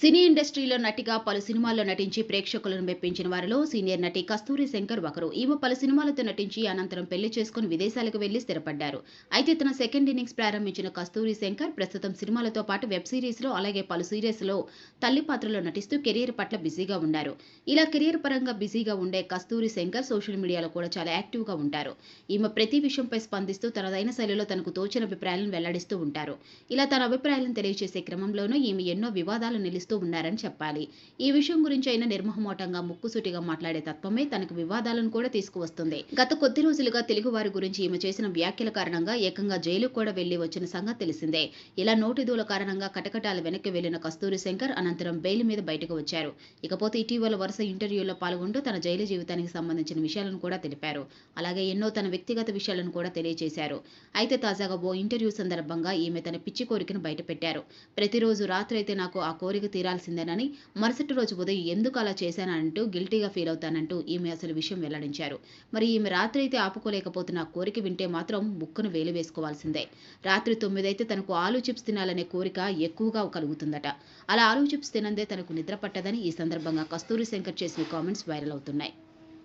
సినీ ఇండస్ట్రీలో నటిగా పలు సినిమాల్లో నటించి ప్రేక్షకులను మెప్పించిన వారిలో సీనియర్ నటి కస్తూరి శంకర్ ఒకరు. ఈమె పలు సినిమాలతో నటించి అనంతరం పెళ్ళి చేసుకుని విదేశాలకు వెళ్ళి స్థిరపడ్డారు. అయితే తన సెకండ్ ఇన్నింగ్స్ ప్రారంభించిన కస్తూరి శంకర్ ప్రస్తుతం సినిమాలతో పాటు వెబ్ సిరీస్లో అలాగే పలు సీరియల్స్లో తల్లి పాత్రలో నటిస్తూ కెరీర్ పట్ల బిజీగా ఉన్నారు. ఇలా కెరీర్ పరంగా బిజీగా ఉండే కస్తూరి శంకర్ సోషల్ మీడియాలో కూడా చాలా యాక్టివ్గా ఉంటారు. ఈమె ప్రతి విషయంపై స్పందిస్తూ తనదైన శైలిలో తనకు తోచిన అభిప్రాయాలను వెల్లడిస్తూ ఉంటారు. ఇలా తన అభిప్రాయాలను తెలియజేసే క్రమంలోనూ ఈమె ఎన్నో వివాదాలు నిలుస్తూ ఉన్నారని చెప్పాలి. ఈ విషయం గురించి అయినా నిర్మహమోటంగా ముక్కుసూటిగా మాట్లాడే తత్వమే తనకు వివాదాలను కూడా తీసుకువస్తుంది. గత కొద్ది రోజులుగా తెలుగు వారి గురించి ఈమె చేసిన వ్యాఖ్యల కారణంగా ఏకంగా జైలుకు కూడా వెళ్ళి వచ్చిన సంగతి తెలిసిందే. ఇలా నోటిదూల కారణంగా కటకటాల వెనక్కి వెళ్ళిన కస్తూరి శంకర్ అనంతరం బెయిల్ మీద బయటకు వచ్చారు. ఇకపోతే ఇటీవల వరుస ఇంటర్వ్యూలో పాల్గొంటూ తన జైలు జీవితానికి సంబంధించిన విషయాలను కూడా తెలిపారు. అలాగే ఎన్నో తన వ్యక్తిగత విషయాలను కూడా తెలియజేశారు అయితే తాజాగా ఓ ఇంటర్వ్యూ సందర్భంగా ఈమె తన పిచ్చి కోరికను బయటపెట్టారు. ప్రతిరోజు రాత్రి అయితే నాకు ఆ కోరిక తీరాల్సిందేనని మరుసటి రోజు ఉదయం ఎందుకు అలా చేశానంటూ గిల్టీగా ఫీల్ అవుతానంటూ ఈమె అసలు విషయం వెల్లడించారు. మరి ఈమె రాత్రి అయితే ఆపుకోలేకపోతున్న కోరిక వింటే మాత్రం ముక్కును వేలు వేసుకోవాల్సిందే. రాత్రి తొమ్మిదైతే తనకు ఆలు చిప్స్ తినాలనే కోరిక ఎక్కువగా కలుగుతుందట. అలా ఆలు చిప్స్ తినందే తనకు నిద్ర పట్టదని ఈ సందర్భంగా కస్తూరి శంకర్ చేసిన కామెంట్స్ వైరల్ అవుతున్నాయి.